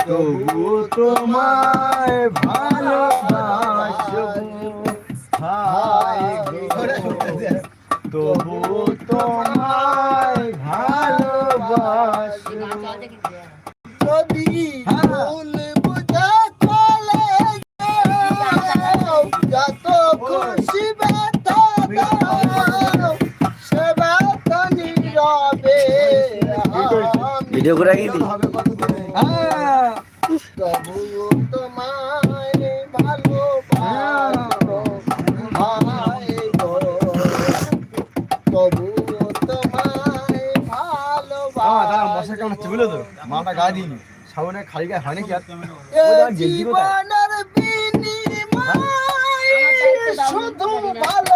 তবু তোমায় ভালোবাসবো কেমন হচ্ছে বুঝলো তো মাটা গা দিইনি খালি গায়ে হয় নাকি আর শুধু ভালোবাসি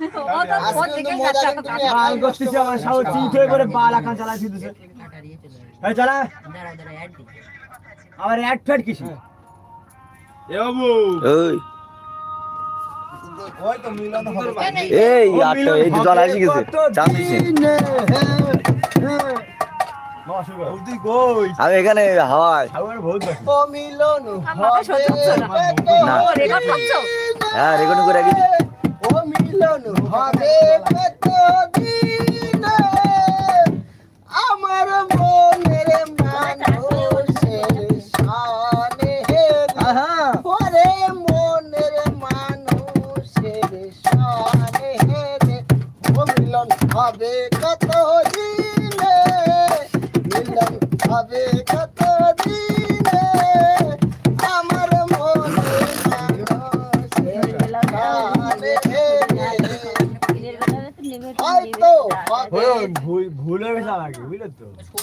বাল করতেছে আমার চিট হয়ে বাল এখন এই চালা। অ্যাড এ বাবু। ওই এই আটটা এই জল আসি গেছে। চাপ দিছি। আমি এখানে হাওয়ায়। না। হ্যাঁ রেকর্ডিং করে রাখি। ও মিলন হবে কতদিনে? আমার মনের মানুষের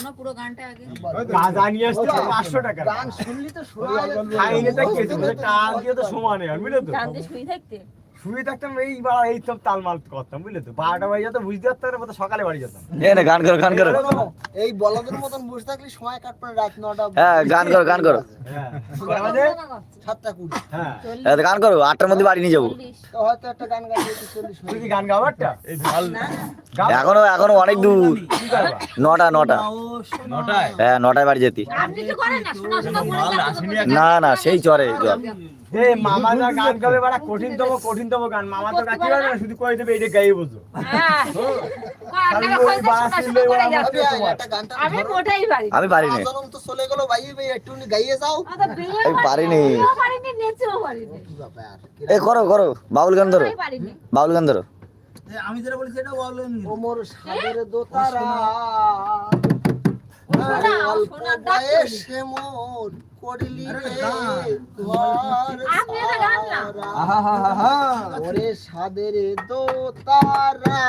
শোনো পুরো গানটা আগে। গাঁজা নিয়ে আসতে পাঁচশো টাকা। গান শুনলি তো শোনা খাইলে তো কেটে টাল দিয়ে তো সমানে আর বুঝলে তো? জানতে শুই থাকতে? শুয়ে থাকতাম এই বা এই সব তালমাল করতাম বুঝলে তো? বারোটা বাজে যেত বুঝতে পারতাম না সকালে বাড়ি যেতাম। না গান করো গান করো। এই বলদের মতন বসে থাকলে সময় কাটবে রাত নটা হ্যাঁ গান করো গান করো। হ্যাঁ? সাতটা কুড়ি। হ্যাঁ। গান করো আটটার মধ্যে বাড়ি নিয়ে যাব। হয়তো একটা গান গাইতে চল্লিশ গান গাওয়ার এই ভালো গাও। এখনও এখনও অনেক দূর। নটা নটা। নটায়? হ্যাঁ নটায় বাড়ি যেতি। আপনি তো করেন না না না সেই চরে জল মামা যা গান গাবে বাড়া কঠিনতম কঠিনতম গান। মামা তো গাইতে পারবে না শুধু কই দেবে এটা গাইয়ে বুঝো হ্যাঁ। আমি পারি এ করো করো বাউল গান ধরো। বাউল গান ধরো। আমি যেটা বলছি এটা বলেন ওমর সাগরে দোতারা। বয়সে মোর করলি ওরে সাদের দোতারা।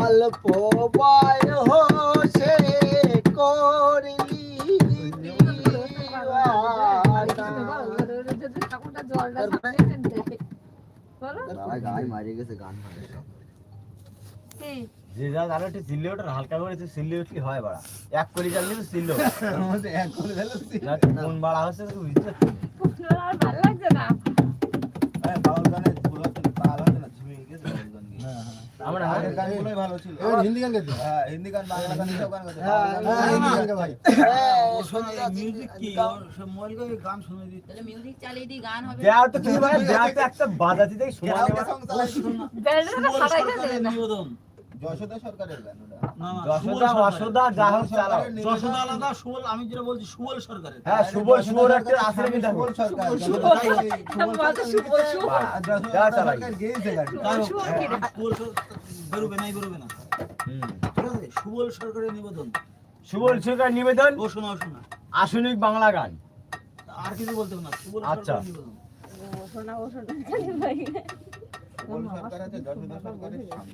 অল্প বয়সে বলো কি? যে যা জানো একটু সিল্লি ওঠার হালকা করে একটু চিল্লে উঠলি হয় বাড়া। এক কলি চাললে তো চিল্লো কোন বাড়া হচ্ছে তুই বুঝতে। আর ভালো লাগছে না আমরা আগের গানগুলোই ভালো ছিল। হিন্দি গান গেছে? হ্যাঁ হিন্দি গান বাংলা গান সব গান গাইতো। হ্যাঁ, হিন্দি গান ভাই। হ্যাঁ, সঞ্জিতা মিউজিক কি? মোবাইল করে গান শুনে দিত তাহলে মিউজিক চালিয়ে দিই গান হবে। দেওয়া তো তুমি মানে দেওয়া তো একটা বাজাতে দেখ শোনা। ব্যান্ডটা সুবল সারাই সরকারের নিবেদন। যশোদা সরকারের গান ওটা। না না যশোদা অশোদা যা চালাও। যশোদা আলাদা সুবল আমি যেটা বলছি সুবল সরকারের। হ্যাঁ সুবল সুবল একটা আছে নাকি সুবল সরকার। বলছে সুবল, সুবল। যা চালাই গেয়েছে গাড়ি। সুবল বেরোবে নাই বেরোবে না। হুম। ঠিক আছে? সুবল সরকারের নিবেদন। সুবল সরকার নিবেদন? ও শোনা শোনা। আধুনিক বাংলা গান। আর কিছু বলতে না। সুবল আচ্ছা। ও শোনা, ও শোনা, খালি ভাই। সরকার আছে যশোদা সরকারের স্বামী।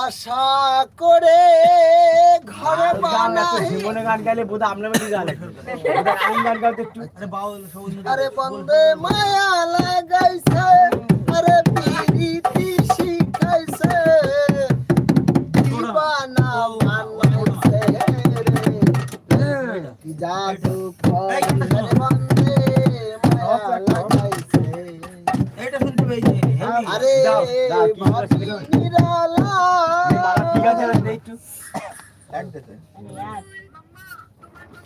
আশা করে ঘরে জীবনে গান গাইলে বোধ আপনার মধ্যে গান গান গাইতে একটু আরে বাউল সবুজ আরে বন্দে মায়া লাগাইছে।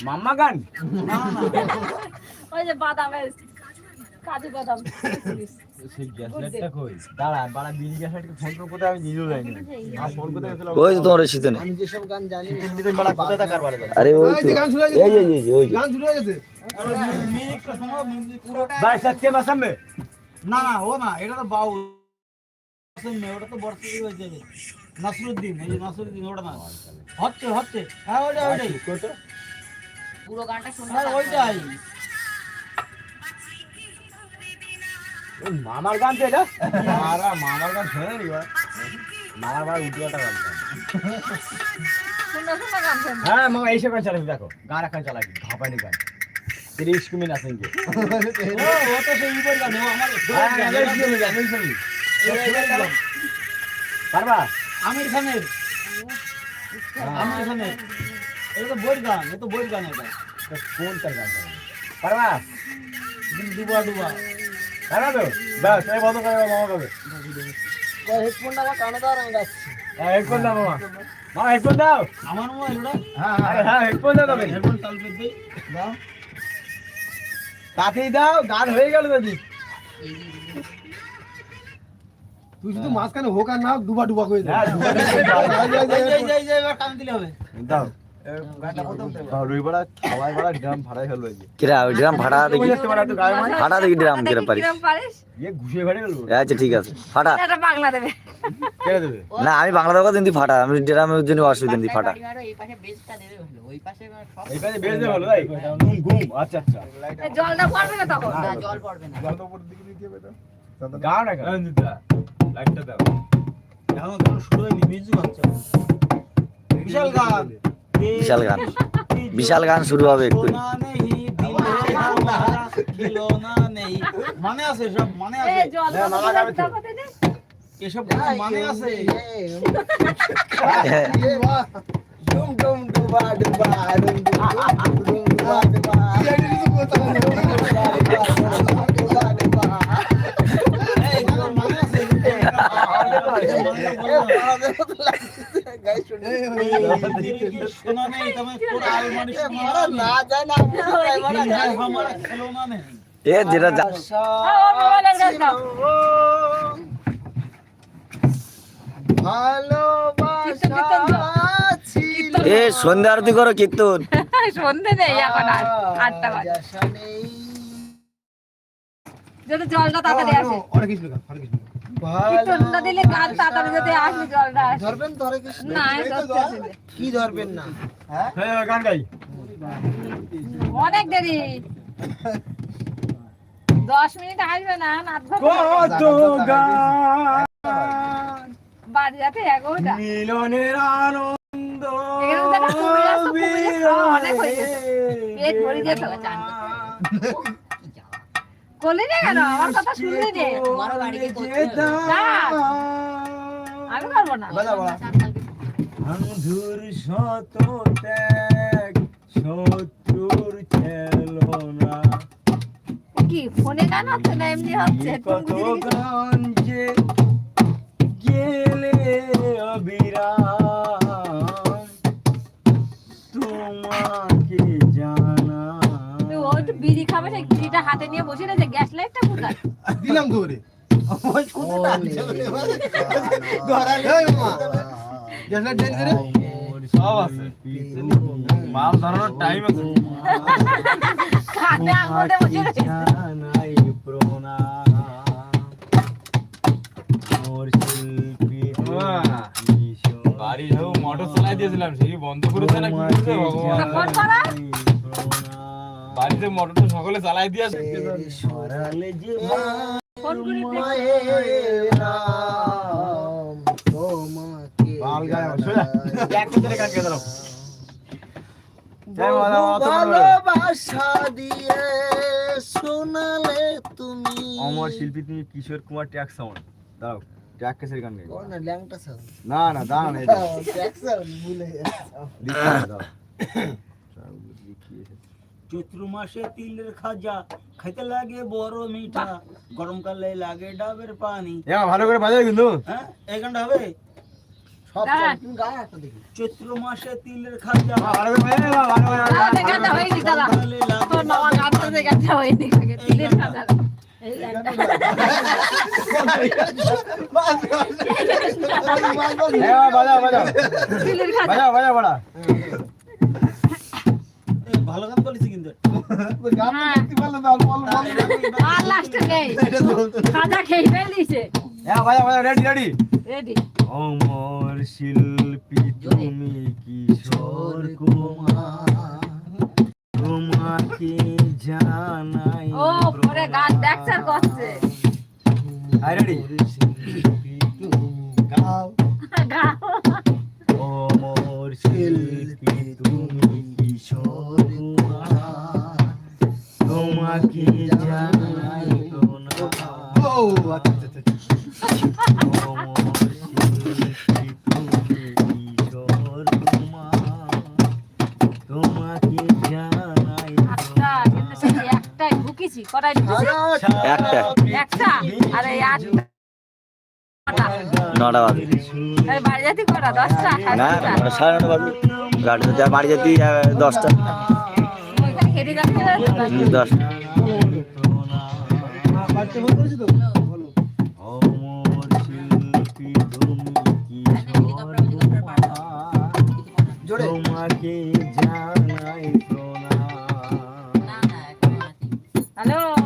মাম্মা গান? ওই যে বাদামের কাজু বাদাম। ওই তো তোমার শীতে নেই আরে ওই তো। এই যে এই যে, ওই না না ও না এটা তো বাউল। এই মামার গান মামার গান শুনে নি মামার বাড়ি উঠে একটা গান হ্যাঁ মামা এইসব গান চালাবি দেখো। গান এখন চালাবি ঘাপানি গান। তিরিশ কুমিন আসেন আমার হ্যাঁ, হ্যাঁ পারবা আমির খানের আমির খানের এটা তো বইয়ের গান এটা তো বইয়ের গান এটা। তো কোন তার গান? চালাবি পারবা ডুবা ডুবা পারবা তো? বাস এই বন্ধ করে মামা কবে? হেডফোনটা আমার কানে দাও আমি হ্যাঁ হেডফোন দাও মামা। মামা হেডফোন দাও। আমার মোবাইল ওটা হ্যাঁ হ্যাঁ হ্যাঁ হেডফোন দাও তবে। হেডফোন দেই দাও। তাতেই দাও গান হয়ে গেল দাদি তুই শুধু মাঝখানে হোক আর না ডুবা ডুবা করে হ্যাঁ দাও ফেলব আচ্ছা ঠিক আছে ফাটা এটা বাংলা দেবে। কেটে দেবে? না আমি বাংলা কথা দিন ফাটা আমি ড্রামের জন্য অসুবিধা দিন ফাটা বাড়ি বাড়ি এই পাশে বেসটা দেবে ভালো ওই পাশে এবার সব এই পাশে বেশ দেবে হলো তাই ঘুম ঘুম আচ্ছা আচ্ছা। জলটা পড়বে না তখন? জল পড়বে না। গান না গান লাইটটা দাও। এখন কোনো শুরু হয়নি মিউজিক হচ্ছে। বিশাল গান। বিশাল গান। বিশাল গান শুরু হবে একটু। মানে আছে সব মানে আছে। এসব মানে আছে। ডুম ডুম ডুবা ডুবা ডুম ডুম ডুম ডুবা। ডুবা ডুবা ডুবা এ যেটা এ সন্ধ্যা আরতি করো কীর্তন। সন্ধে নেই এখন আর আটটা বাজে। জলটা তাড়াতাড়ি আসে। অনেক কিছু গান অনেক কিছু দিলে গান তাড়াতাড়ি যদি আসে জলটা ধরবেন ধরে কৃষ্ণ। না ধরতে আসে না। কি ধরবেন না? হ্যাঁ? গান গাই। অনেক দেরি। দশ মিনিট আসবে না নাচ কত গান। বাজে যাতে এগারোটা মিলনের আনন্দ অনেক হয়ে পেট ভরে যেত চান না কেন? আমার কথা শুনলি নে হবে। আমি পারব না। বাজা বাজা। বন্ধুর শত ত্যাগ শত্রুর কি ফোনে গান হচ্ছে না এমনি হচ্ছে? কত গান? যে গেলে অবিরাম। তোমাকে জানা। তুই ও একটু বিড়ি খাবে সেই বিড়িটা হাতে নিয়ে বসে রয়েছে গ্যাস লাইটটা কোথায়? দিলাম ধরে। মাল ধরানোর টাইম আছে। বসে রয়েছে। বাড়ি মোটর চালাই দিয়েছিলাম সেই বন্ধ করেছে না কি ভগবান। সকলে সরালে যে ভালোবাসা দিয়ে শোনালে তুমি। অমর শিল্পী তুমি কিশোর কুমার ট্যাক্স সাউন্ড দাও ট্যাক কেসের গান গাই না ল্যাংটা সাউন্ড না না দাও না সাউন্ড ভুলে। চৈত্র মাসে তিলের খাজা খাইতে লাগে বড় মিঠা গরমকালে লাগে ডাবের পানি। ভালো করে বাজাও কিন্তু। হ্যাঁ গানটা হবে? চৈত্র মাসে তিলের খাজা। ভালো করে বাজাও ভালো করে ভালো গান বলেছি কিন্তু। গান হ্যাঁ। দেখতে পারলে না বল বল আর লাস্টে নেই খাজা খেয়ে ফেলিছে এ বাজাও বাজাও রেডি রেডি রেডি অমর শিল্পী তুমি কিশোর কুমার। তোমাকে জানাই ও পরে গান দেখছে করছে। হাই রেডি গাও। গাও। অমর শিল্পী তোমাকে জানাই ও আচ্ছা অমর শিল্পী তুমি কিশোর কুমার তোমাকে জানাই কিন্তু সেই একটাই ঢুকিছি কটাই একটা। একটা আরে নটা বাজে। বাড়ি যাতি কটা? দশটা? না সাড়ে নটা বাজে। গাড়িতে যা বাড়ি আহ, দশটা। ওইখানে খেতে যাচ্ছে